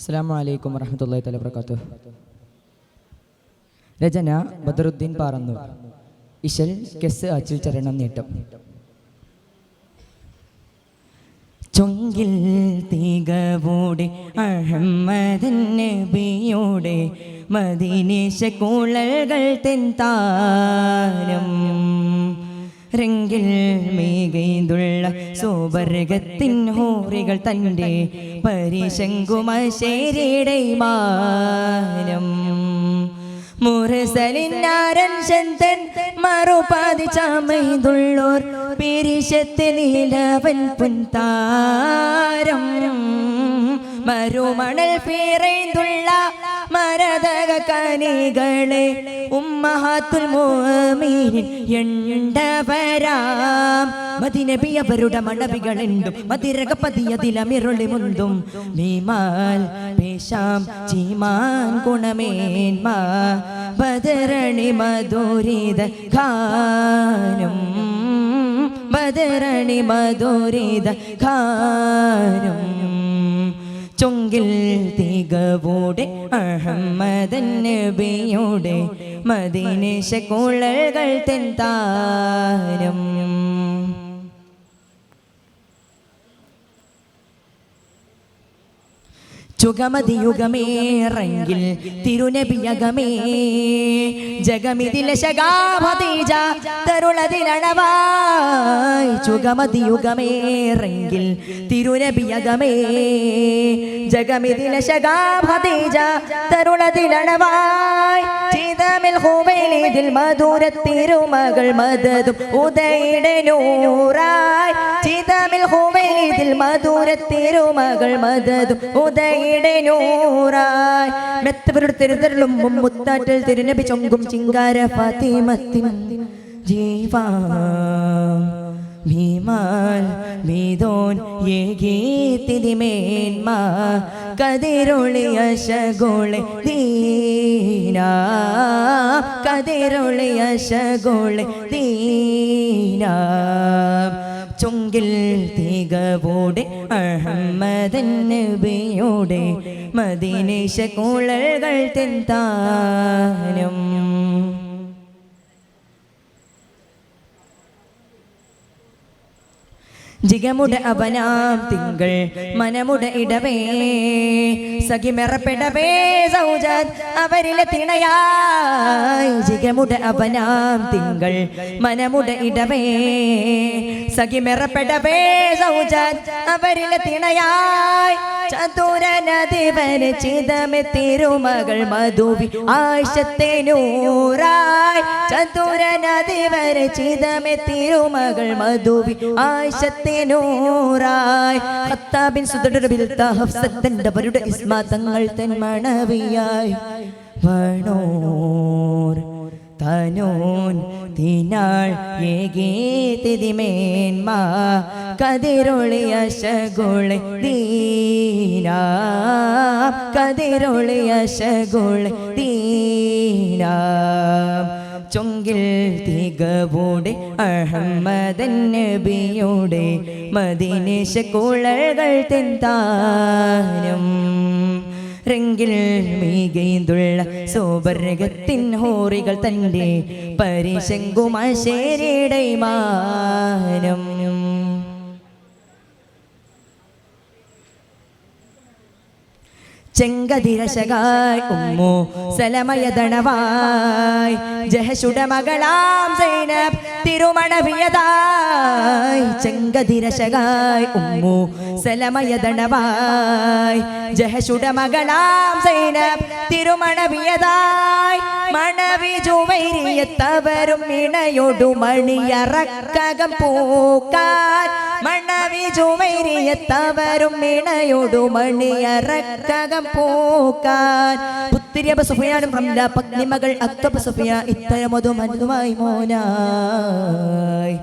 അസ്സാം വലൈക്കും വറഹമത്തല്ലാ തല വർക്കാത്തു രചന ബദറുദ്ദീൻ പാറന്നു ഇശൽ കെസ് അച്ചിൽ ചരണം നീട്ടം. ചൊങ്കിൽ തീകവോടെ അഹമ്മദൻ നബിയോടെ മദീനേശ കൂളകൾ തെന്താരം രംഗിൽ മേകൈതുള്ള സോബർഗത്തിൻ ഹോറികൾ തന്റെ പരിശങ്കുമശേരിയുടെ മാനം. മുറസലിനാരൻ ശന്തൻ മറുപാതി ചമൈതുള്ളോർ പിരിശത്ത് നീലവൻ പുൻതാരം. മറുമണൽ പേറൈന്തുള്ള മരതക കനികളെ ഉമ്മഹാത്തുൽ മോമീൻ എണ്ടവരാം. മതിനബി അവരുടെ മണവികളുണ്ടും മതിരകപതിയതിലമിരുളി മുന്തും മീമാൽ പേശാം ചീമാൻ ഗുണമേന്മ ബദരണി മധുരിത ഖാനും. ബദരണി മധുരിത ഖാനം. ചൊങ്കിൽ തികവോടെ അഹമ്മദൻ നബിയോടെ മദീനേശ കുളകൾ തെന്താരം ചുഗമതിയുഗമേറെങ്കിൽ തിരുനബിയകമേ. ജഗമിതിലെ ശകാമതീജ തരുളതിലണവായി. ചുഗമതിയുഗമേറെങ്കിൽ തിരുനബിയകമേ. ജഗമിതിലെ ശകാമതീജ തരുളതിലണവായി. ചിതമിൽ ഹുബൈലിതിൽ മധുര തിരുമകൾ മദതും ഉദയുടെ നൂറായി. ചിതമിൽ ഹുബൈലിതിൽ മധുരത്തിരുമകൾ തിരുമകൾ മദതും ഉദയുടെ നൂറായി. മെത്തവരുടെ തിരുതരുളും മുത്താറ്റൽ തിരുനബി ചൊങ്കും ചിങ്കാര ഫാത്തിമത്തിൻ ജീവാ. ഭീമാൻ മീതോൻ ദീന. ചൊങ്കിൽ തികവോടെ അഹമ്മദൻ നബിയോടെ മദീനേശ കൂളകൾ തെന്താനം ജിഗമുട അവനാം തിങ്കൾ മനമുട ഇടവേ. സഖിമെറപ്പെടവേ സൗജാത് അവരിലെ തിണയായി. ജിഗമുട അവനാം തിങ്കൾ മനമുട ഇടവേ. സഖിമെറപ്പെടവേ സൗജാത് അവരിലെ തിണയായി. ചതുരനദിവന ചിതമെ തിരുമകൾ മധുവി. ആയിഷത്തെ നൂറായി ചതുരനദിവര ചിതമെ തിരുമകൾ മധുവി. ആയിഷത്തെ നൂറായി ഹത്താബിൻ സുദടബിൽ ഹഫ്സത്തന്റെ ഇസ്മാ തങ്ങൾ തൻ മണവിയായി വണോർ. തനോൻ തിനാൾ ഏകേതിമേന്മ കതിരൊളിയ ശഗുളെ ദീന കതിരൊളിയ ശഗുളെ ദീന. ചൊങ്കിൽ തികവോടെ അഹമ്മദൻ നബിയോടെ മദീനേശ കുളകൾ തെന്താനം. രംഗിൽ മീകൈന്തുള്ള സോബർഗത്തിൻ ഹോറികൾ തന്റെ പരിശങ്കുമാശേരിയുടെ മാനം ചെങ്കതിരശകായ് ഉമ്മു സലമയതണവായ്. ജഹശുട മകളാം സൈനബ് തിരുമണവിയതായ്. ചെങ്കതിരശകായ് ഉമ്മു സലമയതണവായ്. ജഹശുട മകളാം സൈനബ് തിരുമണവിയതായ്. മണവി ജുവൈരിയത്തവരും ഇണയൊടു മണിയറക്കകം പൂക്കാൻ. മണവി ജുവൈരിയത്തവരും ഇണയൊടു മണിയറക്കകം പൂക്കാൻ പുത്തിരിയബ സുഫിയാനും റംല പത്നിമകൾ അത്തബ സുഫിയ ഇത്തരമതു മനുമായി മോനായി.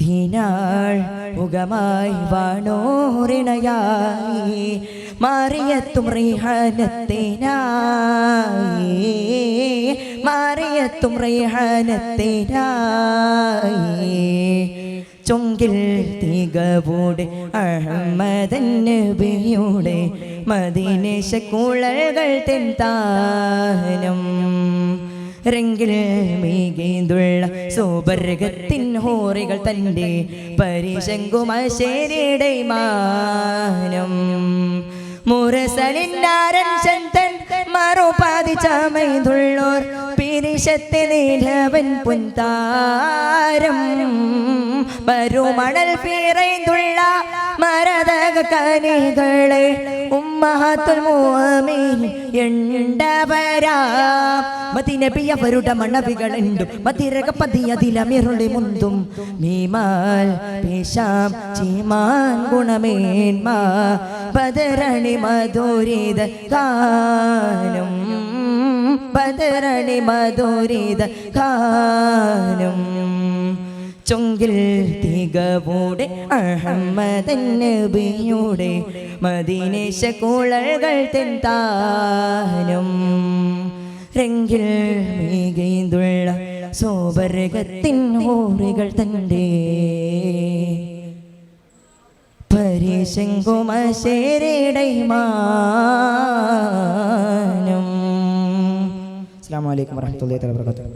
തീനാൾ മുഖമായി വാണോറിണയായി. മാറിയത്തും റീഹാനത്തേനായി. മാറിയത്തും റീഹാനത്തേനായി. ചൊങ്കിൽ തികവൂടെ അഹമ്മദൻ നബിയുടെ മദീനേശ കുളകൾ തെന്താനം രംഗിൽ മീകേന്തുള്ള സോബർഗത്തിൻ ഹോറികൾ തന്റെ പരിശങ്കുമശേരിയുടെ മാനം. മുരസലിന്നാരൻ ചന്തൻ മറുപാതി ചമൈതുള്ളോർ പിരിശത്തെ നീലവൻ പുന്താരം മരുമണൽ പീറൈന്തുള്ള മരതക കനികളെ ഉമ്മഹത്തുൽ മുഅ്മിൻ അവരുടെ മണവികളുണ്ടും മതിരക മീമാൽ പേശാം ബദരണി മധുരിത ഗാനം. ചൊങ്കിൽ തികവൂടെ അഹമ്മദൻ നബിയുടെ മദീനേശ കുളകൾ തെന്താനും രംഗിൽ മീകൈന്തുള്ള സോബരകത്തിൻ ഹോറികൾ തന്റെ. പരിശങ്കുമശേരിയുടെ മാനം അസ്സാം വലൈക്കും വർഹമത്തുള്ളാഹി തആല വബറകാതുഹു.